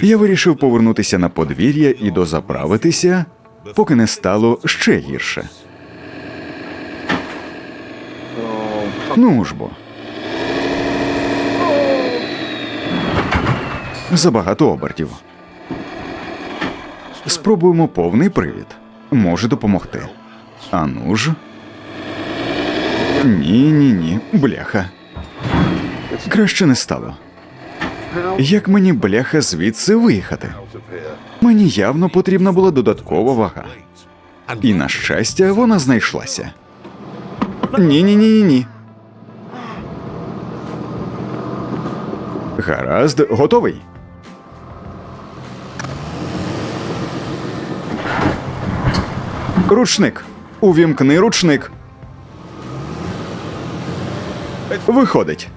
Я вирішив повернутися на подвір'я і дозаправитися, поки не стало ще гірше. Ну ж бо. Забагато обертів. Спробуємо повний привід. Може допомогти. А ну ж. Ні, ні, ні, бляха. Краще не стало. Як мені бляха звідси виїхати? Мені явно потрібна була додаткова вага. І на щастя, вона знайшлася. Ні, ні, ні, ні, ні. Гаразд, готовий. Ручник. Увімкни ручник. Виходить.